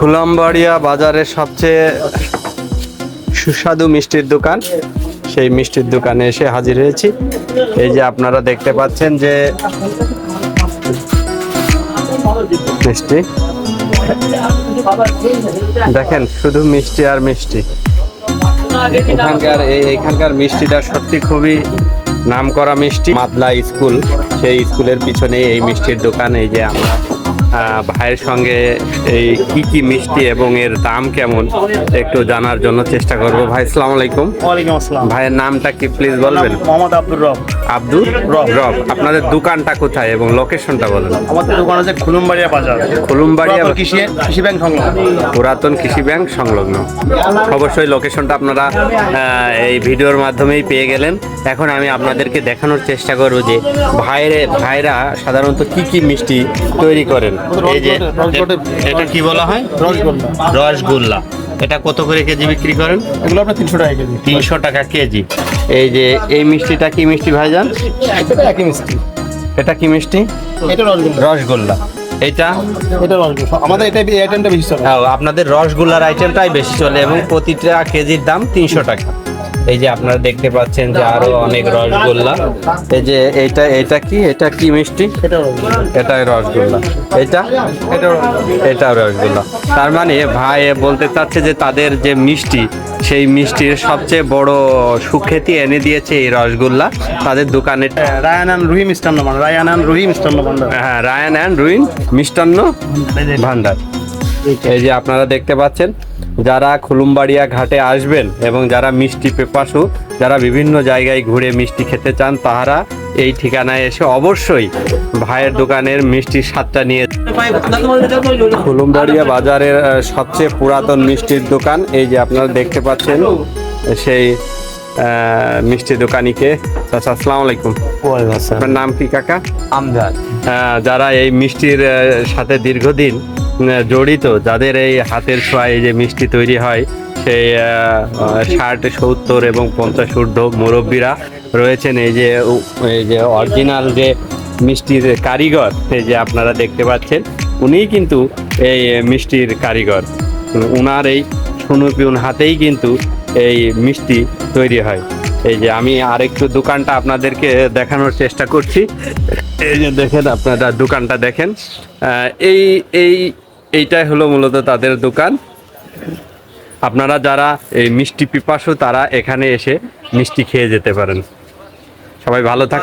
খুলামবাড়িয়া বাজারের সবচেয়ে সুস্বাদু মিষ্টির দোকান। সেই মিষ্টির দোকানে এসে হাজির হয়েছি। এই যে আপনারা দেখতে পাচ্ছেন যে মিষ্টি। দেখেন, শুধু মিষ্টি আর মিষ্টি। এখানকার এখানকার মিষ্টিটা সত্যি খুবই নাম করা মিষ্টি। মাদলা স্কুল, সেই স্কুলের পিছনে এই মিষ্টির দোকান। এই যে আমরা ভাইয়ের সঙ্গে এই কি কি মিষ্টি এবং এর দাম কেমন একটু জানার জন্য চেষ্টা করব। ভাই আসসালামু আলাইকুম। ওয়ালাইকুম আসসালাম। ভাইয়ের নামটা কি প্লিজ বলবেন? মোহাম্মদ আব্দুর রব। আব্দুল রব। রব আপনাদের দোকানটা কোথায় এবং লোকেশনটা বলেন। আমাদের দোকান আছে খুলুমবাড়িয়া বাজার। খুলুমবাড়িয়া পুরাতন কৃষি কৃষি ব্যাংক সংলগ্ন। পুরাতন কৃষি ব্যাংক সংলগ্ন। অবশ্যই লোকেশনটা আপনারা এই ভিডিওর মাধ্যমেই পেয়ে গেলেন। এখন আমি আপনাদেরকে দেখানোর চেষ্টা করব যে ভাইরে ভাইরা সাধারণত কি কি মিষ্টি তৈরি করেন। এই যে রসগোল্লা- এটা কি বলা হয়? রসগোল্লা। এটা কত করে কেজি বিক্রি করেন? এগুলো আপনার তিনশো টাকা কেজি। তিনশো টাকা কেজি। এই যে এই মিষ্টিটা কি মিষ্টি ভাইজান? এটা একই মিষ্টি। এটা কি মিষ্টি? এটা রসগোল্লা। রসগোল্লা। এটা? এটা রসগোল্লা। আমাদের এটা আইটেমটা বেশি চলে। আপনাদের রসগোল্লার আইটেমটাই বেশি চলে এবং প্রতিটা কেজির দাম তিনশো টাকা। এই যে আপনারা দেখতে পাচ্ছেন যে আরও অনেক রসগোল্লা। এই যে এটা এটা কি? এটা কি মিষ্টি? এটা রসগোল্লা এটাই রসগোল্লা। এটা এটা রসগোল্লা। তার মানে ভাই বলতে চাচ্ছে যে তাদের যে মিষ্টি সেই মিষ্টির সবচেয়ে বড় সুখ্যাতি এনে দিয়েছে এই রসগোল্লা তাদের দোকানে। রায়ানান রুহি মিষ্টান্ন ভান্ডার। রায়ানান রুহি মিষ্টান্ন ভান্ডার। হ্যাঁ রায়ান অ্যান্ড রুইন মিষ্টান্ন ভান্ডার। এই যে আপনারা দেখতে পাচ্ছেন যারা খুলুমবাড়িয়া ঘাটে আসবেন এবং যারা মিষ্টি পেপাসু যারা বিভিন্ন জায়গায় ঘুরে মিষ্টি খেতে চান তাহারা এই ঠিকানায় এসে অবশ্যই ভাইয়ের দোকানের মিষ্টির স্বাদটা নিয়ে খুলুমবাড়িয়া বাজারের সবচেয়ে পুরাতন মিষ্টির দোকান। এই যে আপনারা দেখতে পাচ্ছেন সেই মিষ্টি দোকানিকে। চাচা আসসালামু আলাইকুম। আপনার নাম কি কাকা? আমজাদ। যারা এই মিষ্টির সাথে দীর্ঘদিন জড়িত যাদের এই হাতের ছোঁয়ায় যে মিষ্টি তৈরি হয়, সেই ষাট, সত্তর এবং পঞ্চাশ ঊর্ধ্ব মুরব্বীরা রয়েছেন। এই যে এই যে অরিজিনাল যে মিষ্টির কারিগর, এই যে আপনারা দেখতে পাচ্ছেন, উনিই কিন্তু এই মিষ্টির কারিগর। উনার এই সুনুপিউন হাতেই কিন্তু এই মিষ্টি তৈরি হয়। এই যে, আমি আরেকটু দোকানটা আপনাদেরকে দেখানোর চেষ্টা করছি। এই যে দেখেন আপনারা দোকানটা দেখেন। এই এই এইটাই হলো মূলত তাদের দোকান। আপনারা যারা এই মিষ্টি পিপাসু, তারা এখানে এসে মিষ্টি খেয়ে যেতে পারেন। সবাই ভালো থাক